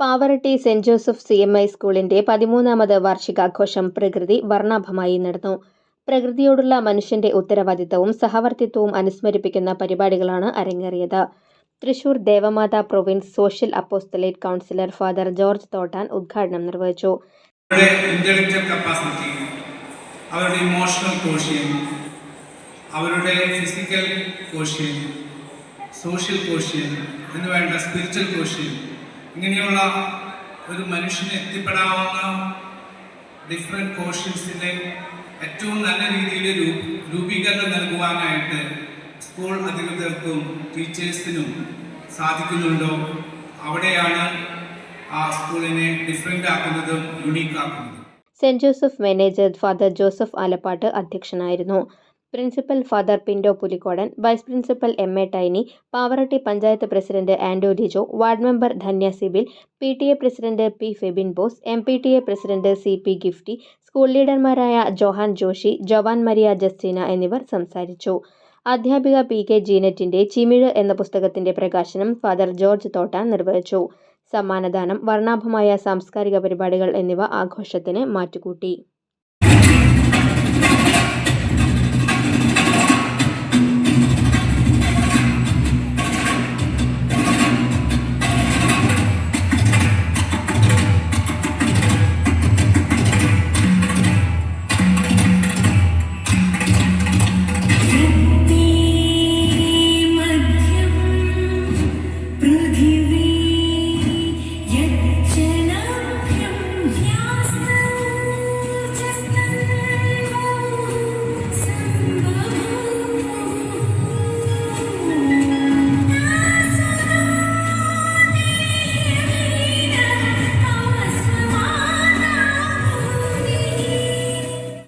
Pavaratty saint Joseph C M I സ്കൂളിന്റെ പതിമൂന്നാമത് വാർഷികാഘോഷം പ്രകൃതി വർണാഭമായി നടന്നു. പ്രകൃതിയോടുള്ള മനുഷ്യന്റെ ഉത്തരവാദിത്തവും സഹവർത്തിത്വവും അനുസ്മരിപ്പിക്കുന്ന പരിപാടികളാണ് അരങ്ങേറിയത്. Thrissur Devamatha province social apostolate councillor father George Thottan ഉദ്ഘാടനം നിർവഹിച്ചു. കപ്പാസിറ്റി അവരുടെ ഇമോഷണൽ കോഷ്യൻ അവരുടെ ഫിസിക്കൽ കോഷ്യൻ സോഷ്യൽ കോഷ്യൻ എന്നുവേണ്ട സ്പിരിച്വൽ കോഷ്യൻ ഇങ്ങനെയുള്ള ഒരു മനുഷ്യന് എത്തിപ്പെടാവുന്ന ഡിഫറെന്റ് കോഷ്യൻസിന്റെ ഏറ്റവും നല്ല രീതിയിൽ രൂപ രൂപീകരണം നൽകുവാനായിട്ട് സ്കൂൾ അധികൃതർക്കും ടീച്ചേഴ്സിനും സാധിക്കുന്നുണ്ടോ? അവിടെയാണ് ആ സ്കൂളിനെ ഡിഫറെന്റ് ആക്കുന്നതും unique ആക്കുന്നതും. Saint Joseph manager father Joseph Alappatt അധ്യക്ഷനായിരുന്നു. Principal father Pinto Pulikkodan vice principal M A Tiny Pavaratty panchayat president Anto Dijo ward member Dhanya Sibil P T A president P Febin Bose M P T A president C P Gifty school ലീഡർമാരായ Johan Joshi Jawan Maria Justina എന്നിവർ സംസാരിച്ചു. അധ്യാപിക P K ജീനറ്റിന്റെ ചിമിഴ് എന്ന പുസ്തകത്തിന്റെ പ്രകാശനം father George തോട്ട നിർവഹിച്ചു. സമ്മാനദാനം വർണാഭമായ സാംസ്കാരിക പരിപാടികൾ എന്നിവ ആഘോഷത്തിന് മാറ്റുകൂട്ടി.